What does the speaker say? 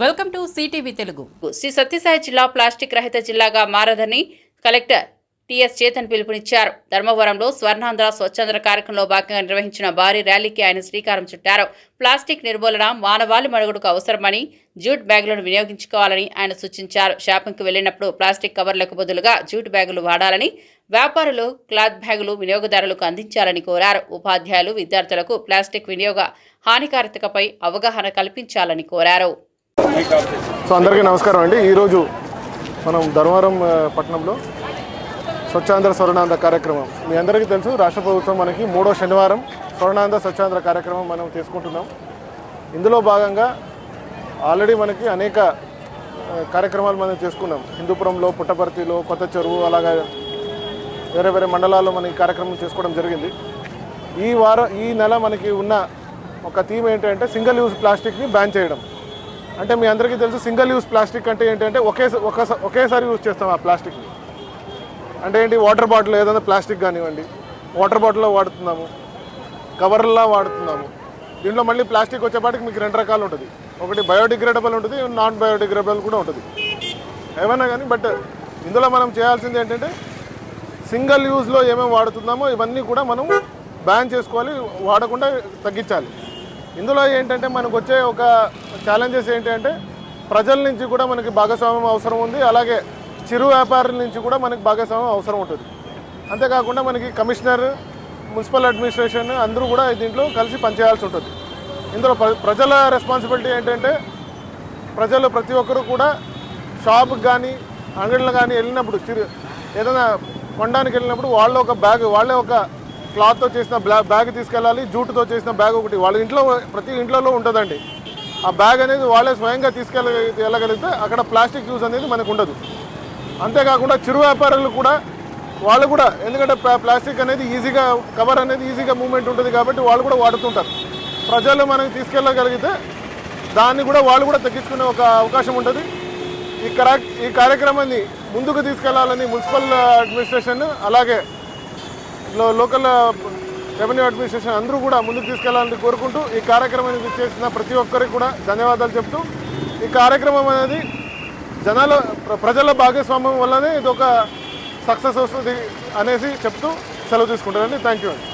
Welcome to CTV Telugu. Sri Satyasai జిల్లా plastic రహిత జిల్లాగా మారదని కలెక్టర్ టిఎస్ చేతన్ పిలుపునిచ్చారు. ధర్మవరంలో స్వర్ణాంధ్ర స్వచ్ఛంద్ర కార్యక్రమంలో భాగంగా నిర్వహించిన భారీ ర్యాలీకి ఆయన శ్రీకారం చుట్టారు. ప్లాస్టిక్ నిర్మూలన మానవాళి మనుగడకు అవసరమని జూట్ బ్యాగులను వినియోగించుకోవాలని ఆయన సూచించారు. షాపింగ్కు వెళ్ళినప్పుడు ప్లాస్టిక్ కవర్లకు బదులుగా జూట్ బ్యాగులు వాడాలని వ్యాపారులు క్లాత్ బ్యాగులు వినియోగదారులకు అందించాలని కోరారు. ఉపాధ్యాయులు విద్యార్థులకు ప్లాస్టిక్ వినియోగ హానికారకపై అవగాహన కల్పించాలని కోరారు. సో అందరికీ నమస్కారం అండి. ఈరోజు మనం ధర్మవరం పట్టణంలో స్వచ్ఛాంధ్ర స్వర్ణాంధ్ర కార్యక్రమం. మీ అందరికీ తెలుసు రాష్ట్ర ప్రభుత్వం మనకి మూడో శనివారం స్వర్ణాంధ్ర స్వచ్ఛాంధ్ర కార్యక్రమం మనం తీసుకుంటున్నాం. ఇందులో భాగంగా ఆల్రెడీ మనకి అనేక కార్యక్రమాలు మనం చేసుకున్నాం. హిందూపురంలో పుట్టపర్తిలో కొత్త చెరువు అలాగా వేరే వేరే మండలాల్లో మనం ఈ కార్యక్రమం చేసుకోవడం జరిగింది. ఈ వారం ఈ నెల మనకి ఉన్న ఒక థీమ్ ఏంటంటే సింగిల్ యూజ్ ప్లాస్టిక్ని బ్యాన్ చేయడం. అంటే మీ అందరికీ తెలుసు సింగిల్ యూస్ ప్లాస్టిక్ అంటే ఏంటంటే ఒకే ఒకేసారి యూజ్ చేస్తాం ఆ ప్లాస్టిక్ని. అంటే ఏంటి వాటర్ బాటిల్ ఏదైనా ప్లాస్టిక్ కానివ్వండి వాటర్ బాటిల్లో వాడుతున్నాము కవర్లా వాడుతున్నాము. దీంట్లో మళ్ళీ ప్లాస్టిక్ వచ్చేపాటికి మీకు రెండు రకాలు ఉంటుంది. ఒకటి బయోడిగ్రేడబుల్ ఉంటుంది నాన్ బయోడిగ్రేడబుల్ కూడా ఉంటుంది. ఏమైనా కానీ బట్ ఇందులో మనం చేయాల్సింది ఏంటంటే సింగిల్ యూజ్లో ఏమేమి వాడుతున్నామో ఇవన్నీ కూడా మనం బ్యాన్ చేసుకోవాలి వాడకుండా తగ్గించాలి. ఇందులో ఏంటంటే మనకు వచ్చే ఒక ఛాలెంజెస్ ఏంటంటే ప్రజల నుంచి కూడా మనకి భాగస్వామ్యం అవసరం ఉంది. అలాగే చిరు వ్యాపారుల నుంచి కూడా మనకి భాగస్వామ్యం అవసరం ఉంటుంది. అంతేకాకుండా మనకి కమిషనర్ మున్సిపల్ అడ్మినిస్ట్రేషన్ అందరూ కూడా దీంట్లో కలిసి పనిచేయాల్సి ఉంటుంది. ఇందులో ప్రజల రెస్పాన్సిబిలిటీ ఏంటంటే ప్రజలు ప్రతి ఒక్కరు కూడా షాప్కి కానీ అంగడిలో కానీ వెళ్ళినప్పుడు చిరు ఏదైనా కొనడానికి వెళ్ళినప్పుడు వాళ్ళు ఒక బ్యాగ్ వాళ్ళే ఒక క్లాత్తో చేసిన బ్లా- బ్యాగ్ తీసుకెళ్ళాలి జూటుతో చేసిన బ్యాగ్ ఒకటి. వాళ్ళ ఇంట్లో ప్రతి ఇంట్లో ఉంటుందండి. ఆ బ్యాగ్ అనేది వాళ్ళే స్వయంగా తీసుకెళ్ళ వెళ్ళగలిగితే అక్కడ ప్లాస్టిక్ యూజ్ అనేది మనకు ఉండదు. అంతేకాకుండా చిరు వ్యాపారులు కూడా వాళ్ళు కూడా ఎందుకంటే ప్లా- ప్లాస్టిక్ అనేది ఈజీగా కవర్ అనేది ఈజీగా మూవ్మెంట్ ఉంటుంది కాబట్టి వాళ్ళు కూడా వాడుతుంటారు. ప్రజలు మనకి తీసుకెళ్ళగలిగితే దాన్ని కూడా వాళ్ళు కూడా తగ్గించుకునే ఒక అవకాశం ఉంటుంది. ఈ కరా ఈ కార్యక్రమాన్ని ముందుకు తీసుకెళ్ళాలని మున్సిపల్ అడ్మినిస్ట్రేషన్ అలాగే లోకల్ రెవెన్యూ అడ్మినిస్ట్రేషన్ అందరూ కూడా ముందుకు తీసుకెళ్ళాలని కోరుకుంటూ ఈ కార్యక్రమాన్ని చేసిన ప్రతి ఒక్కరికి కూడా ధన్యవాదాలు చెప్తూ ఈ కార్యక్రమం అనేది జనాల ప్ర- ప్రజల భాగస్వామ్యం వల్లనే ఇది ఒక సక్సెస్ వస్తుంది అనేసి చెప్తూ సెలవు తీసుకుంటానండి థ్యాంక్ యూ అండి.